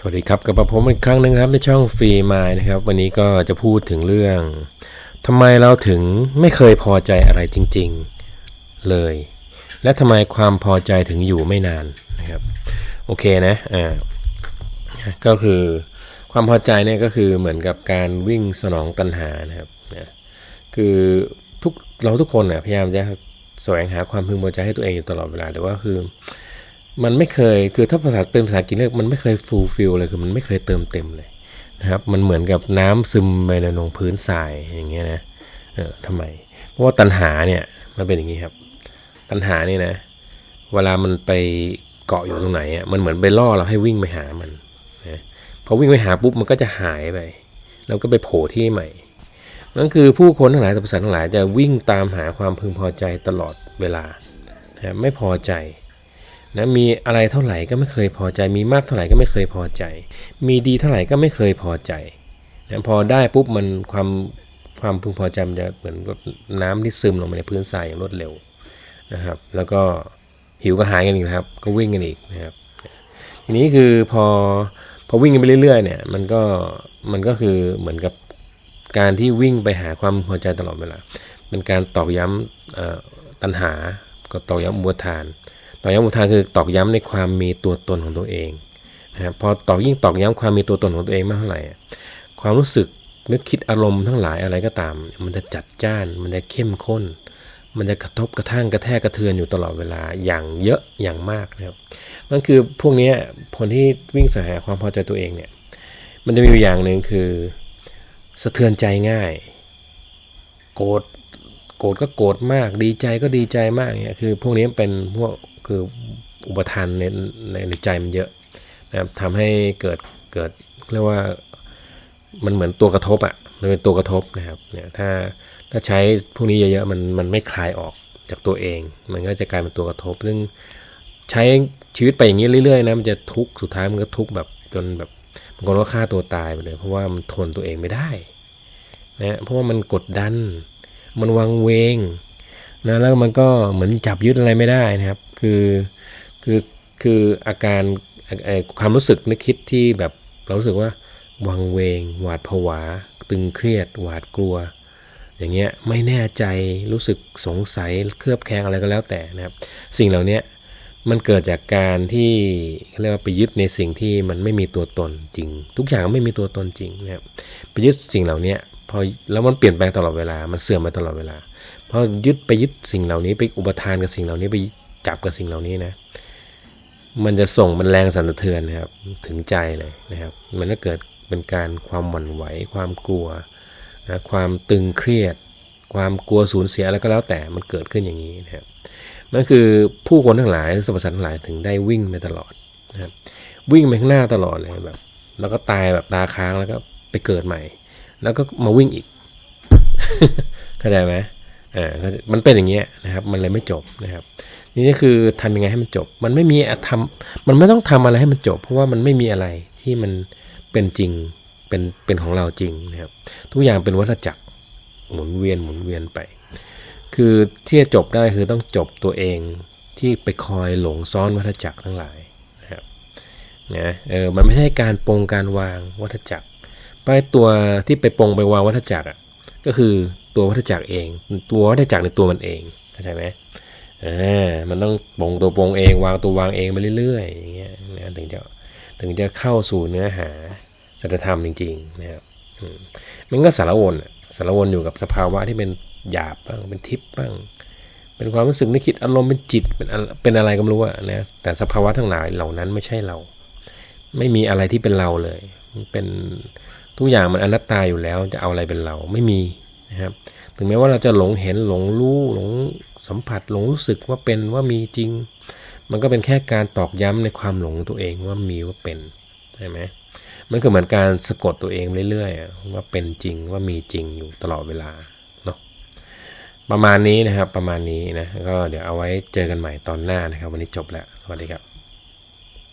สวัสดีครับกลับมาผมอีกครั้งหนึงครับในช่องฟรีมายนะครับ วันนี้ก็จะพูดถึงเรื่องทำไมเราถึงไม่เคยพอใจอะไรจริง ๆเลย และทำไมความพอใจถึงอยู่ไม่นานนะครับ โอเคนะอ่าก็คือความพอใจเนี่ยก็คือเหมือนกับการวิ่งสนองตัณหานะครับนะคือทุกเราทุกคนเนี่ยพยายามจะแสวงหาความพึงพอใจให้ตัวเองอยู่ตลอดเวลาแต่ว่าคือ มันไม่เคยคือถ้าภาษาเป็นภาษาอังกฤษเรียกมันไม่เคยฟูลฟิลเลยคือมันไม่เคยเติมเต็มเลยนะครับ มันเหมือนกับน้ำซึมไปในลงพื้นทรายอย่างเงี้ยนะเออทำไม เพราะว่าตัณหาเนี่ยมันเป็นอย่างนี้ครับ ตัณหานี่นะ เวลามันไปเกาะอยู่ตรงไหนอะมันเหมือนไปล่อเราให้วิ่งไปหามันนะพอวิ่งไปหาปุ๊บมันก็จะหายไปแล้วก็ไปโผล่ที่ใหม่นั่นคือผู้คนทั้งหลายสรรพสัตว์ทั้งหลายจะวิ่งตามหาความพึงพอใจตลอดเวลานะไม่พอใจ นะมีอะไรเท่าไหร่ก็ไม่เคยพอใจ มีมากเท่าไหร่ก็ไม่เคยพอใจ มีดีเท่าไหร่ก็ไม่เคยพอใจนะพอได้ปุ๊บมันความความพึงพอใจมันจะเหมือนกับน้ำที่ซึมลงไปในพื้นทรายอย่างรวดเร็วนะครับ แล้วก็หิวก็หายกันอีกครับ ก็วิ่งกันอีกนะครับทีนี้คือพอพอวิ่งกันไปเรื่อยๆเนี่ยมันก็มันก็คือเหมือนกับการที่วิ่งไปหาความพอใจตลอดเวลาเป็นการตอกย้ำตัณหาก็ตอกย้ำอุปทาน ตอกย้ำอุทานคือตอกย้ำในความมีตัวตนของตัวเองนะครับพอตอกยิ่งตอกย้ำความมีตัวตนของตัวเองมากเท่าไหร่ความรู้สึกนึกคิดอารมณ์ทั้งหลายอะไรก็ตาม มันจะจัดจ้าน มันจะเข้มข้น มันจะกระทบกระทั่งกระแทกกระเทือนอยู่ตลอดเวลาอย่างเยอะอย่างมากนะครับนั่นคือพวกนี้คนที่วิ่งแสวงหาความพอใจตัวเองเนี่ยมันจะมีอยู่อย่างหนึ่งคือ สะเทือนใจง่าย โกรธ โกรธก็โกรธมาก ดีใจก็ดีใจมากเนี่ยคือพวกนี้เป็นพวกคืออุปทานในในในใจมันเยอะนะครับทำให้เกิดเกิดเรียกว่ามันเหมือนตัวกระทบอะ่ะมันเป็นตัวกระทบนะครับเนี่ยถ้าถ้าใช้พวกนี้เยอะๆมันมันไม่คลายออกจากตัวเอง มันก็จะกลายเป็นตัวกระทบ ซึ่งใช้ชีวิตไปอย่างนี้เรื่อยๆนะมันจะทุกข์สุดท้ายมันก็ทุกข์แบบจนแบบบางคนก็ฆ่าตัวตายไปเลย เพราะว่ามันทนตัวเองไม่ได้นะเพราะว่ามันกดดัน มันวังเวงนะแล้วมันก็เหมือนจับยึดอะไรไม่ได้นะครับ คือคือคืออาการความรู้สึกนึกคิดที่แบบเรารู้สึกว่าวังเวง หวาดผวา ตึงเครียด หวาดกลัว อย่างเงี้ยไม่แน่ใจรู้สึกสงสัยเครือบแคลงอะไรก็แล้วแต่นะครับ สิ่งเหล่านี้มันเกิดจากการที่เรียกว่าไปยึดในสิ่งที่มันไม่มีตัวตนจริง ทุกอย่างไม่มีตัวตนจริงนะครับไปยึดสิ่งเหล่านี้ พอแล้วมันเปลี่ยนแปลงตลอดเวลา มันเสื่อมไปตลอดเวลาเพอยึดไปยึดสิ่งเหล่านี้ไปอุปทานกับสิ่งเหล่านี้ไปจับกับสิ่งเหล่านี้นะ มันจะส่งมันแรงสั่นสะเทือนนะครับ ถึงใจเลยนะครับ มันก็เกิดเป็นการความหวั่นไหว ความกลัวนะความตึงเครียด ความกลัวสูญเสียอะไรก็แล้วแต่มันเกิดขึ้นอย่างนี้นะครับนั่นคือผู้คนทั้งหลายสรรพสัตว์ทั้งหลายถึงได้วิ่งไปตลอดนะครับวิ่งไปข้างหน้าตลอดเลยแบบ แล้วก็ตายแบบตาค้างแล้วก็ไปเกิดใหม่ แล้วก็มาวิ่งอีกเข้าใจไหมอ่ามันเป็นอย่างเงี้ยนะครับ มันเลยไม่จบนะครับ นี่ก็คือทำยังไงให้มันจบ มันไม่มีทำมันไม่ต้องทำอะไรให้มันจบ เพราะว่ามันไม่มีอะไรที่มันเป็นจริงเป็นเป็นของเราจริงนะครับ ทุกอย่างเป็นวัฏจักรหมุนเวียนหมุนเวียนไป คือที่จะจบได้คือต้องจบตัวเองที่ไปคอยหลงซ้อนวัฏจักรทั้งหลายนะครับนะเออมันไม่ใช่การปรงการวางวัฏจักร ไปตัวที่ไปปงไปวางวัฏจักรอะก็คือตัววัฏจักรเอง ตัววัฏจักรในตัวมันเองเข้าใจไหมอ่ามันต้องปงตัวปงเอง วางตัววางเองไปเรื่อยๆอย่างเงี้ยนะถึงจะถึงจะเข้าสู่เนื้อหาสัจธรรมจริงๆนะครับมันก็สารวนสารวนอยู่กับสภาวะที่เป็นหยาบบ้างเป็นทิพย์บ้าง เป็นความรู้สึกนึกคิดอารมณ์เป็นจิตเป็นเป็นอะไรก็ไม่รู้อะนะแต่สภาวะทั้งหลายเหล่านั้นไม่ใช่เรา ไม่มีอะไรที่เป็นเราเลยเป็น ทุกอย่างมันอนัตตาอยู่แล้วจะเอาอะไรเป็นเราไม่มีนะครับ ถึงแม้ว่าเราจะหลงเห็นหลงรู้หลงสัมผัสหลงรู้สึกว่าเป็นว่ามีจริง มันก็เป็นแค่การตอกย้ำในความหลงตัวเองว่ามีว่าเป็นใช่ไหมมันก็เหมือนการสะกดตัวเองเรื่อยๆว่าเป็นจริงว่ามีจริงอยู่ตลอดเวลาเนาะประมาณนี้นะครับประมาณนี้นะก็เดี๋ยวเอาไว้เจอกันใหม่ตอนหน้านะครับ วันนี้จบแล้วสวัสดีครับ